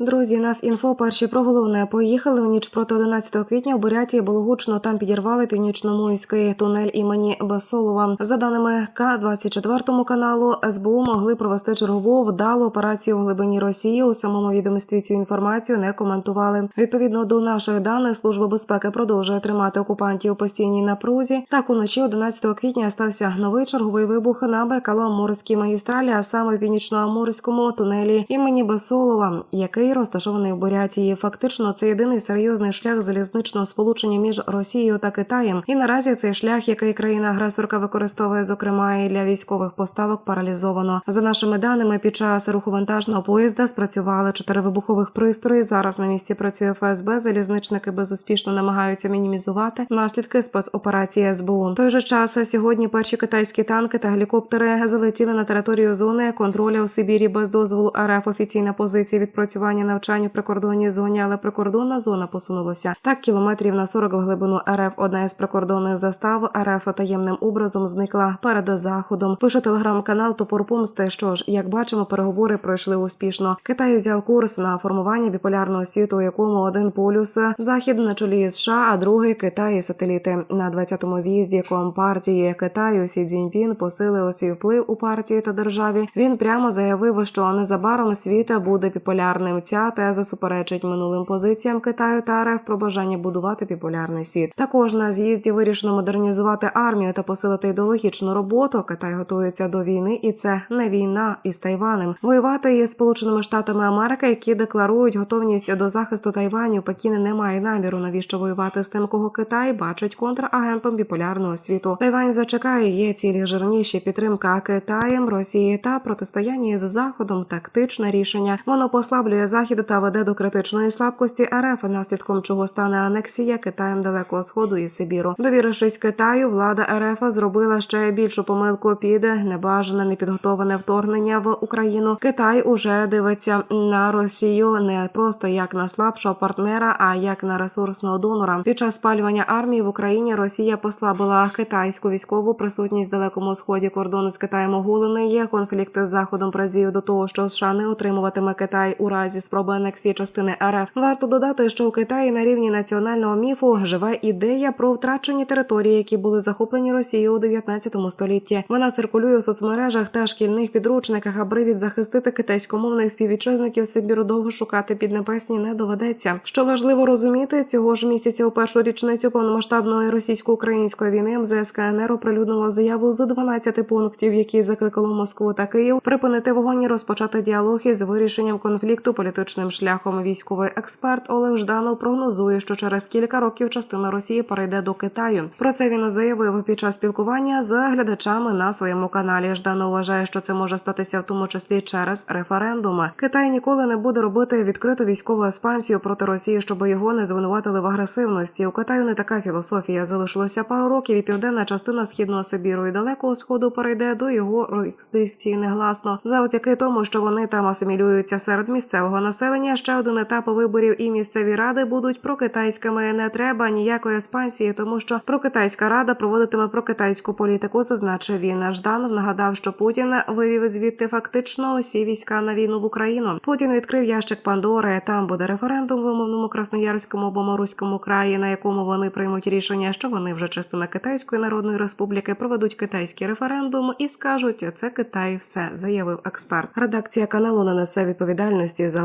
Друзі, нас інфо перші про головне. Поїхали у ніч проти 11 квітня в Бурятії було гучно. Там підірвали північномуйський тунель імені Басолова. За даними К-24 каналу, СБУ могли провести чергову вдалу операцію в глибині Росії. У самому відомстві цю інформацію не коментували. Відповідно до наших даних, служба безпеки продовжує тримати окупантів у постійній напрузі. Так уночі 11 квітня стався новий черговий вибух на Байкало-Амурській магістралі, а саме в північно-амурському тунелі імені Басолова, який розташований в Бурятії. Фактично, це єдиний серйозний шлях залізничного сполучення між Росією та Китаєм. І наразі цей шлях, який країна-агресорка використовує, зокрема і для військових поставок, паралізовано. За нашими даними, під час руху вантажного поїзда спрацювали чотири вибухових пристрої. Зараз на місці працює ФСБ. Залізничники безуспішно намагаються мінімізувати наслідки спецоперації СБУ. В той же час сьогодні перші китайські танки та гелікоптери залетіли на територію зони контролю в Сибірі без дозволу РФ. Офіційна позиція відпрацювання навчань у прикордонній зоні, але прикордонна зона посунулася так кілометрів на 40 в глибину РФ. Одна із прикордонних застав РФ таємним образом зникла перед заходом. Пише телеграм-канал Топор Помсти. Що ж, як бачимо, переговори пройшли успішно. Китай взяв курс на формування біполярного світу, у якому один полюс захід на чолі США, а другий Китай і сателіти. На 20-му з'їзді компартії Китаю Сі Цзіньпін посилив свій вплив у партії та державі. Він прямо заявив, що незабаром світ буде біполярним. Ця теза суперечить минулим позиціям Китаю та РФ про бажання будувати біполярний світ. Також на з'їзді вирішено модернізувати армію та посилити ідеологічну роботу. Китай готується до війни, і це не війна із Тайванем. Воювати із Сполученими Штатами Америки, які декларують готовність до захисту Тайваню. Пекін не має наміру, навіщо воювати з тим, кого Китай бачить контрагентом біполярного світу. Тайвань зачекає є цілі жирніші підтримка Китаєм, Росії та протистояння із Заходом. Тактичне рішення воно послаблює захід та веде до критичної слабкості РФ, наслідком чого стане анексія Китаєм далекого сходу і Сибіру. Довірившись Китаю, влада РФ зробила ще більшу помилку під небажане непідготоване вторгнення в Україну. Китай уже дивиться на Росію не просто як на слабшого партнера, а як на ресурсного донора. Під час спалювання армії в Україні Росія послабила китайську військову присутність в далекому сході. Кордони з Китаєм оголений. Є конфлікт з заходом призвів до того, що США не отримуватиме Китай у разі спроби анексії частини РФ. Варто додати, що у Китаї на рівні національного міфу живе ідея про втрачені території, які були захоплені Росією у 19 столітті. Вона циркулює у соцмережах та шкільних підручниках, аби від захистити китайськомовних співвітчизників Сибіру довго шукати піднебесні не доведеться. Що важливо розуміти, цього ж місяця у першу річницю повномасштабної російсько-української війни МЗС КНР оприлюднило заяву з 12 пунктів, які закликало Москву та Київ припинити вогонь і розпочати діалог із вирішенням конфлікту політичним шляхом. Військовий експерт Олег Жданов прогнозує, що через кілька років частина Росії перейде до Китаю. Про це він заявив під час спілкування з глядачами на своєму каналі. Жданов вважає, що це може статися в тому числі через референдум. Китай ніколи не буде робити відкриту військову експансію проти Росії, щоб його не звинуватили в агресивності. У Китаю не така філософія. Залишилося пару років, і південна частина східного Сибіру і далекого сходу перейде до його юрисдикції негласно. Завдяки тому, що вони там асимілюються серед місцевого населення. Ще один етап виборів і місцеві ради будуть прокитайськими. Не треба ніякої експансії, тому що прокитайська рада проводитиме прокитайську політику. Зазначив він. Жданов нагадав, що Путін вивів звідти фактично усі війська на війну в Україну. Путін відкрив ящик Пандори. Там буде референдум в умовному Красноярському або Моруському краї, на якому вони приймуть рішення, що вони вже частина Китайської Народної Республіки проведуть китайський референдум і скажуть, це Китай, все заявив експерт. Редакція каналу не несе відповідальності за